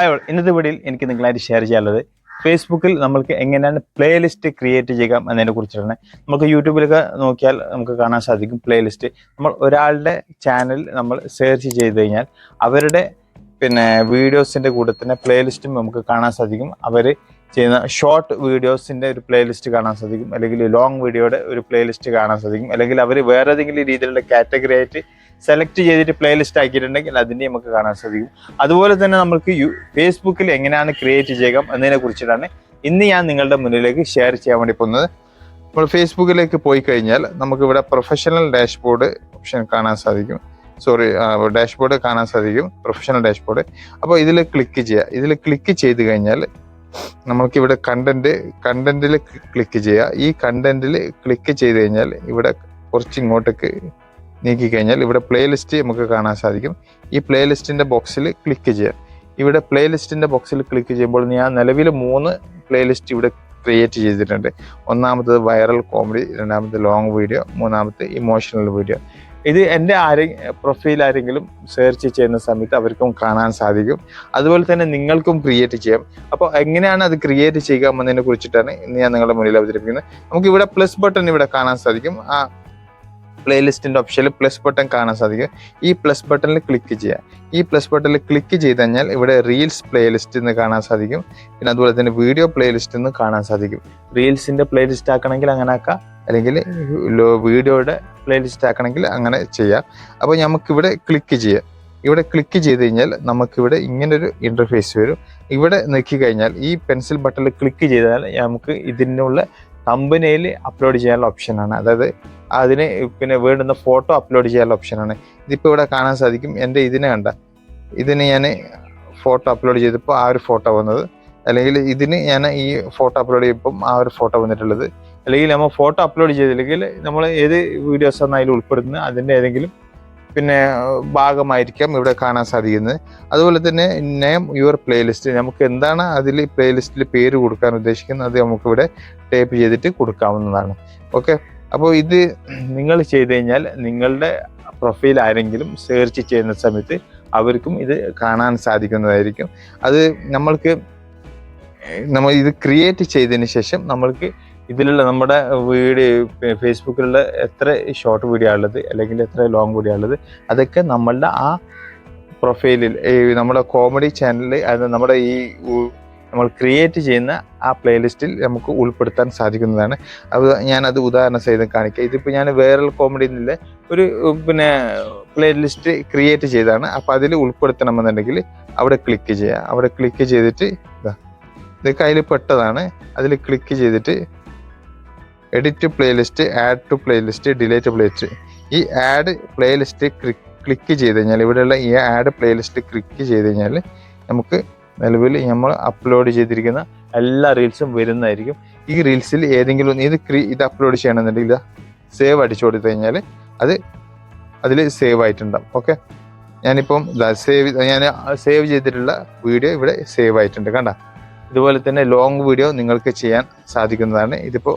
Hi all ഇന്നത്തെ വീഡിയോയിൽ എനിക്ക് നിങ്ങളായിട്ട് ഷെയർ ചെയ്യാനുള്ളത് ഫേസ്ബുക്കിൽ നമ്മൾക്ക് എങ്ങനെയാണ് പ്ലേലിസ്റ്റ് ക്രിയേറ്റ് ചെയ്യാം എന്നതിനെ കുറിച്ചിട്ടാണ്. നമുക്ക് യൂട്യൂബിലൊക്കെ നോക്കിയാൽ നമുക്ക് കാണാൻ സാധിക്കും പ്ലേലിസ്റ്റ് നമ്മൾ ഒരാളുടെ ചാനൽ നമ്മൾ സെർച്ച് ചെയ്ത് കഴിഞ്ഞാൽ അവരുടെ പിന്നെ വീഡിയോസിന്റെ കൂടെ തന്നെ പ്ലേലിസ്റ്റും നമുക്ക് കാണാൻ സാധിക്കും. അവർ ചെയ്യുന്ന ഷോർട്ട് വീഡിയോസിന്റെ ഒരു പ്ലേലിസ്റ്റ് കാണാൻ സാധിക്കും. അല്ലെങ്കിൽ ലോങ് വീഡിയോയുടെ ഒരു പ്ലേലിസ്റ്റ് കാണാൻ സാധിക്കും. അല്ലെങ്കിൽ അവർ വേറെ ഏതെങ്കിലും രീതിയിലുള്ള കാറ്റഗറി ആയിട്ട് സെലക്ട് ചെയ്തിട്ട് പ്ലേലിസ്റ്റ് ആക്കിയിട്ടുണ്ടെങ്കിൽ അതിന്റെ നമുക്ക് കാണാൻ സാധിക്കും. അതുപോലെ തന്നെ നമുക്ക് യു ഫേസ്ബുക്കിൽ എങ്ങനെയാണ് ക്രിയേറ്റ് ചെയ്യുക എന്നതിനെ കുറിച്ചിട്ടാണ് ഇന്ന് ഞാൻ നിങ്ങളുടെ മുന്നിലേക്ക് ഷെയർ ചെയ്യാൻ വേണ്ടി പോകുന്നത്. നമ്മൾ ഫേസ്ബുക്കിലേക്ക് പോയി കഴിഞ്ഞാൽ നമുക്കിവിടെ പ്രൊഫഷണൽ ഡാഷ്ബോർഡ് ഓപ്ഷൻ കാണാൻ സാധിക്കും. സോറി ഡാഷ്ബോർഡ് കാണാൻ സാധിക്കും. പ്രൊഫഷണൽ ഡാഷ്ബോർഡ് അപ്പോൾ ഇതിൽ ക്ലിക്ക് ചെയ്യുക. ഇതിൽ ക്ലിക്ക് ചെയ്ത് കഴിഞ്ഞാൽ നമ്മൾക്ക് ഇവിടെ കണ്ടന്റ് കണ്ടന്റിൽ ക്ലിക്ക് ചെയ്യുക ഈ കണ്ടന്റിൽ ക്ലിക്ക് ചെയ്ത് കഴിഞ്ഞാൽ ഇവിടെ കുറച്ച് ഇങ്ങോട്ടേക്ക് നീക്കി കഴിഞ്ഞാൽ ഇവിടെ പ്ലേലിസ്റ്റ് നമുക്ക് കാണാൻ സാധിക്കും. ഈ പ്ലേലിസ്റ്റിന്റെ ബോക്സിൽ ക്ലിക്ക് ചെയ്യുക ഇവിടെ പ്ലേലിസ്റ്റിന്റെ ബോക്സിൽ ക്ലിക്ക് ചെയ്യുമ്പോൾ ഞാൻ നിലവിൽ മൂന്ന് പ്ലേലിസ്റ്റ് ഇവിടെ ക്രിയേറ്റ് ചെയ്തിട്ടുണ്ട്. ഒന്നാമത്തത് വൈറൽ കോമഡി രണ്ടാമത്തെ ലോങ് വീഡിയോ മൂന്നാമത്തെ ഇമോഷണൽ വീഡിയോ ഇത് എന്റെ ആരെ പ്രൊഫൈൽ ആരെങ്കിലും സെർച്ച് ചെയ്യുന്ന സമയത്ത് അവർക്കും കാണാൻ സാധിക്കും. അതുപോലെ തന്നെ നിങ്ങൾക്കും ക്രിയേറ്റ് ചെയ്യാം. അപ്പോൾ എങ്ങനെയാണ് അത് ക്രിയേറ്റ് ചെയ്യുക എന്നതിനെ കുറിച്ചിട്ടാണ് ഇന്ന് ഞാൻ നിങ്ങളുടെ മുന്നിൽ അവതരിപ്പിക്കുന്നത്. നമുക്ക് ഇവിടെ പ്ലസ് ബട്ടൺ ഇവിടെ കാണാൻ സാധിക്കും. ആ പ്ലേലിസ്റ്റിന്റെ ഓപ്ഷനിൽ പ്ലസ് ബട്ടൺ കാണാൻ സാധിക്കും. ഈ പ്ലസ് ബട്ടണിൽ ക്ലിക്ക് ചെയ്യുക. ഈ പ്ലസ് ബട്ടണിൽ ക്ലിക്ക് ചെയ്ത് കഴിഞ്ഞാൽ ഇവിടെ റീൽസ് പ്ലേലിസ്റ്റ് എന്ന് കാണാൻ സാധിക്കും. പിന്നെ അതുപോലെ തന്നെ വീഡിയോ പ്ലേലിസ്റ്റ് എന്ന് കാണാൻ സാധിക്കും. റീൽസിന്റെ പ്ലേലിസ്റ്റ് ആക്കണമെങ്കിൽ അങ്ങനെ ആക്കാം. അല്ലെങ്കിൽ വീഡിയോയുടെ പ്ലേലിസ്റ്റ് ആക്കണമെങ്കിൽ അങ്ങനെ ചെയ്യാം. അപ്പോൾ നമുക്കിവിടെ ക്ലിക്ക് ചെയ്യാം ഇവിടെ ക്ലിക്ക് ചെയ്ത് കഴിഞ്ഞാൽ നമുക്കിവിടെ ഇങ്ങനൊരു ഇന്റർഫേസ് വരും. ഇവിടെ നോക്കി കഴിഞ്ഞാൽ ഈ പെൻസിൽ ബട്ടണിൽ ക്ലിക്ക് ചെയ്താൽ നമുക്ക് ഇതിനുള്ള കമ്പനിയിൽ അപ്ലോഡ് ചെയ്യാനുള്ള ഓപ്ഷനാണ് അതായത് അതിന് പിന്നെ വേണ്ടുന്ന ഫോട്ടോ അപ്ലോഡ് ചെയ്യാനുള്ള ഓപ്ഷനാണ് ഇതിപ്പോൾ ഇവിടെ കാണാൻ സാധിക്കും. എന്റെ ഇതിനെ കണ്ട ഇതിന് ഞാൻ ഫോട്ടോ അപ്ലോഡ് ചെയ്തപ്പോൾ ആ ഒരു ഫോട്ടോ വന്നത്. അല്ലെങ്കിൽ ഇതിന് ഞാൻ ഈ ഫോട്ടോ അപ്ലോഡ് ചെയ്യുമ്പം ആ ഒരു ഫോട്ടോ വന്നിട്ടുള്ളത്. അല്ലെങ്കിൽ നമ്മൾ ഫോട്ടോ അപ്ലോഡ് ചെയ്തില്ലെങ്കിൽ നമ്മൾ ഏത് വീഡിയോസ് ആണ് അതിൽ ഉൾപ്പെടുന്നത് അതിന്റെ ഏതെങ്കിലും പിന്നെ ഭാഗമായിരിക്കാം ഇവിടെ കാണാൻ സാധിക്കുന്നത്. അതുപോലെ തന്നെ നെയിം യുവർ പ്ലേലിസ്റ്റ് നമുക്ക് എന്താണ് അതിൽ പ്ലേലിസ്റ്റിൽ പേര് കൊടുക്കാൻ ഉദ്ദേശിക്കുന്നത് അത് നമുക്കിവിടെ ടൈപ്പ് ചെയ്തിട്ട് കൊടുക്കാവുന്നതാണ്. ഓക്കെ അപ്പോൾ ഇത് നിങ്ങൾ ചെയ്ത് കഴിഞ്ഞാൽ നിങ്ങളുടെ പ്രൊഫൈൽ ആരെങ്കിലും സെർച്ച് ചെയ്യുന്ന സമയത്ത് അവർക്കും ഇത് കാണാൻ സാധിക്കുന്നതായിരിക്കും. അത് നമ്മൾക്ക് നമ്മൾ ഇത് ക്രിയേറ്റ് ചെയ്തതിന് ശേഷം നമ്മൾക്ക് ഇതിലുള്ള നമ്മുടെ വീഡിയോ ഫേസ്ബുക്കിലുള്ള എത്ര ഷോർട്ട് വീഡിയോ ഉള്ളത് അല്ലെങ്കിൽ എത്ര ലോങ് വീഡിയോ ഉള്ളത് അതൊക്കെ നമ്മളുടെ ആ പ്രൊഫൈലിൽ നമ്മുടെ കോമഡി ചാനലിൽ അത് നമ്മുടെ ഈ നമ്മൾ ക്രിയേറ്റ് ചെയ്യുന്ന ആ പ്ലേലിസ്റ്റിൽ നമുക്ക് ഉൾപ്പെടുത്താൻ സാധിക്കുന്നതാണ്. അത് ഞാനത് ഉദാഹരണ സഹിതം കാണിക്കുക ഇതിപ്പോൾ ഞാൻ വേറെ കോമഡി എന്നുള്ള ഒരു പിന്നെ പ്ലേലിസ്റ്റ് ക്രിയേറ്റ് ചെയ്താണ് അപ്പോൾ അതിൽ ഉൾപ്പെടുത്തണമെന്നുണ്ടെങ്കിൽ അവിടെ ക്ലിക്ക് ചെയ്യുക അവിടെ ക്ലിക്ക് ചെയ്തിട്ട് ഇതാ ഇത് കയ്യിൽ പെട്ടതാണ്. അതിൽ ക്ലിക്ക് ചെയ്തിട്ട് edit playlist add to playlist delete playlist ഈ ആഡ് പ്ലേലിസ്റ്റ് ക്ലിക്ക് ചെയ്ത് കഴിഞ്ഞാൽ ഇവിടെയുള്ള ഈ ആഡ് പ്ലേലിസ്റ്റ് ക്ലിക്ക് ചെയ്ത് കഴിഞ്ഞാൽ നമുക്ക് നിലവിൽ നമ്മൾ അപ്ലോഡ് ചെയ്തിരിക്കുന്ന എല്ലാ റീൽസും വരുന്നതായിരിക്കും. ഈ റീൽസിൽ ഏതെങ്കിലും ഇത് ക്രീ ഇത് അപ്ലോഡ് ചെയ്യണമെന്നുണ്ടെങ്കിൽ സേവ് അടിച്ചു കൊടുത്തു കഴിഞ്ഞാൽ അത് അതിൽ സേവ് ആയിട്ടുണ്ടാവും. ഓക്കെ ഞാനിപ്പം സേവ് ഞാൻ സേവ് ചെയ്തിട്ടുള്ള വീഡിയോ ഇവിടെ സേവ് ആയിട്ടുണ്ട്. കണ്ട? ഇതുപോലെ തന്നെ ലോങ് വീഡിയോ നിങ്ങൾക്ക് ചെയ്യാൻ സാധിക്കുന്നതാണ്. ഇതിപ്പോൾ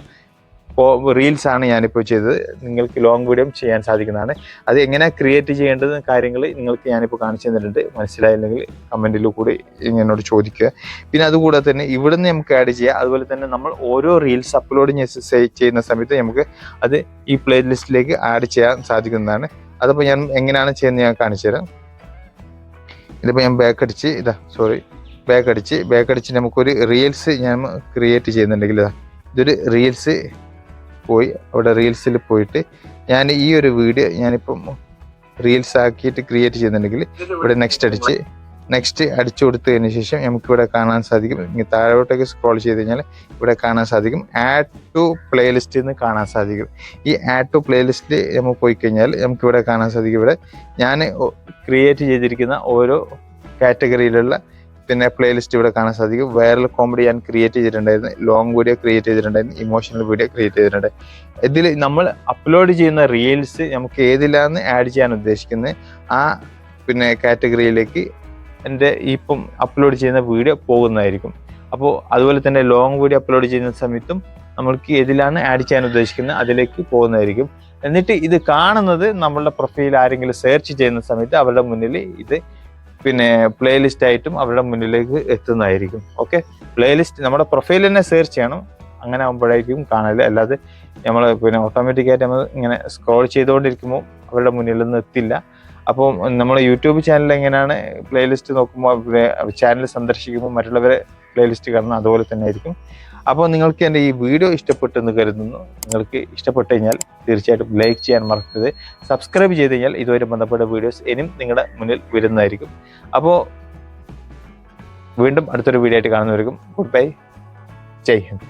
റീൽസ് ആണ് ഞാനിപ്പോൾ ചെയ്തത്. നിങ്ങൾക്ക് ലോങ് വീഡിയോ ചെയ്യാൻ സാധിക്കുന്നതാണ്. അത് എങ്ങനെ ക്രിയേറ്റ് ചെയ്യേണ്ടത് കാര്യങ്ങൾ നിങ്ങൾക്ക് ഞാനിപ്പോൾ കാണിച്ചു തന്നിട്ടുണ്ട്. മനസ്സിലായില്ലെങ്കിൽ കമന്റിൽ കൂടി എന്നോട് ചോദിക്കുക. പിന്നെ അതുകൂടാതെ തന്നെ ഇവിടെ നിന്ന് നമുക്ക് ആഡ് ചെയ്യാം. അതുപോലെ തന്നെ നമ്മൾ ഓരോ റീൽസ് അപ്ലോഡ് ചെയ്യുന്ന സമയത്ത് നമുക്ക് അത് ഈ പ്ലേ ലിസ്റ്റിലേക്ക് ആഡ് ചെയ്യാൻ സാധിക്കുന്നതാണ്. അതപ്പോൾ ഞാൻ എങ്ങനെയാണ് ചെയ്യുന്നത് ഞാൻ കാണിച്ചു തരാം. ഇതിപ്പോൾ ഞാൻ ബാക്ക് അടിച്ച് ഇതാ സോറി ബാക്ക് അടിച്ച് ബാക്ക് അടിച്ച് നമുക്കൊരു റീൽസ് ഞാൻ ക്രിയേറ്റ് ചെയ്യുന്നുണ്ടെങ്കിൽ ഇതാ ഇതൊരു റീൽസ് പോയി. അവിടെ റീൽസിൽ പോയിട്ട് ഞാൻ ഈ ഒരു വീഡിയോ ഞാനിപ്പം റീൽസ് ആക്കിയിട്ട് ക്രിയേറ്റ് ചെയ്യുന്നുണ്ടെങ്കിൽ ഇവിടെ നെക്സ്റ്റ് അടിച്ച് നെക്സ്റ്റ് അടിച്ചു കൊടുത്തതിന് ശേഷം നമുക്ക് ഇവിടെ കാണാൻ സാധിക്കും. ഇനി താഴോട്ടേക്ക് സ്ക്രോൾ ചെയ്ത് കഴിഞ്ഞാൽ ഇവിടെ കാണാൻ സാധിക്കും. ആഡ് ടു പ്ലേലിസ്റ്റ് നിന്ന് കാണാൻ സാധിക്കും. ഈ ആഡ് ടു പ്ലേലിസ്റ്റ് നമ്മൾ പോയി കഴിഞ്ഞാൽ നമുക്ക് ഇവിടെ കാണാൻ സാധിക്കും. ഇവിടെ ഞാൻ ക്രിയേറ്റ് ചെയ്തിരിക്കുന്ന ഓരോ കാറ്റഗറിയിലുള്ള പിന്നെ പ്ലേലിസ്റ്റ് ഇവിടെ കാണാൻ സാധിക്കും. വൈറൽ കോമഡി ഞാൻ ക്രിയേറ്റ് ചെയ്തിട്ടുണ്ടായിരുന്നു. ലോങ് വീഡിയോ ക്രിയേറ്റ് ചെയ്തിട്ടുണ്ടായിരുന്നു. ഇമോഷണൽ വീഡിയോ ക്രിയേറ്റ് ചെയ്തിട്ടുണ്ട് ഇതിൽ നമ്മൾ അപ്ലോഡ് ചെയ്യുന്ന റീൽസ് നമുക്ക് ഏതിലാന്ന് ആഡ് ചെയ്യാൻ ഉദ്ദേശിക്കുന്നത് ആ പിന്നെ കാറ്റഗറിയിലേക്ക് എന്റെ ഇപ്പം അപ്ലോഡ് ചെയ്യുന്ന വീഡിയോ പോകുന്നതായിരിക്കും. അപ്പോൾ അതുപോലെ തന്നെ ലോങ് വീഡിയോ അപ്ലോഡ് ചെയ്യുന്ന സമയത്തും നമ്മൾക്ക് ഏതിലാണ് ആഡ് ചെയ്യാൻ ഉദ്ദേശിക്കുന്നത് അതിലേക്ക് പോകുന്നതായിരിക്കും. എന്നിട്ട് ഇത് കാണുന്നത് നമ്മളുടെ പ്രൊഫൈൽ ആരെങ്കിലും സെർച്ച് ചെയ്യുന്ന സമയത്ത് അവരുടെ മുന്നിൽ ഇത് പിന്നെ പ്ലേലിസ്റ്റ് ആയിട്ടും അവരുടെ മുന്നിലേക്ക് എത്തുന്നതായിരിക്കും. ഓക്കെ പ്ലേലിസ്റ്റ് നമ്മുടെ പ്രൊഫൈൽ തന്നെ സെർച്ച് ചെയ്യണം. അങ്ങനെ ആകുമ്പോഴേക്കും കാണൽ. അല്ലാതെ നമ്മൾ പിന്നെ ഓട്ടോമാറ്റിക്കായിട്ട് നമ്മൾ ഇങ്ങനെ സ്ക്രോൾ ചെയ്തുകൊണ്ടിരിക്കുമ്പോൾ അവരുടെ മുന്നിലൊന്നും എത്തില്ല. അപ്പോൾ നമ്മൾ യൂട്യൂബ് ചാനൽ എങ്ങനെയാണ് പ്ലേലിസ്റ്റ് നോക്കുമ്പോൾ ചാനൽ സന്ദർശിക്കുമ്പോൾ മറ്റുള്ളവരെ പ്ലേലിസ്റ്റ് കാണുന്നത് അതുപോലെ തന്നെ ആയിരിക്കും. അപ്പോൾ നിങ്ങൾക്ക് എന്റെ ഈ വീഡിയോ ഇഷ്ടപ്പെട്ടെന്ന് കരുതുന്നു. നിങ്ങൾക്ക് ഇഷ്ടപ്പെട്ടു കഴിഞ്ഞാൽ തീർച്ചയായിട്ടും ലൈക്ക് ചെയ്യാൻ മറക്കരുത്. സബ്സ്ക്രൈബ് ചെയ്ത് കഴിഞ്ഞാൽ ഇതുവരെ ബന്ധപ്പെട്ട വീഡിയോസ് ഇനിയും നിങ്ങളുടെ മുന്നിൽ വരുന്നതായിരിക്കും. അപ്പോൾ വീണ്ടും അടുത്തൊരു വീഡിയോ ആയിട്ട് കാണുന്നവർക്കും ഗുഡ് ബൈ. ജയ് ഹിന്ദ്.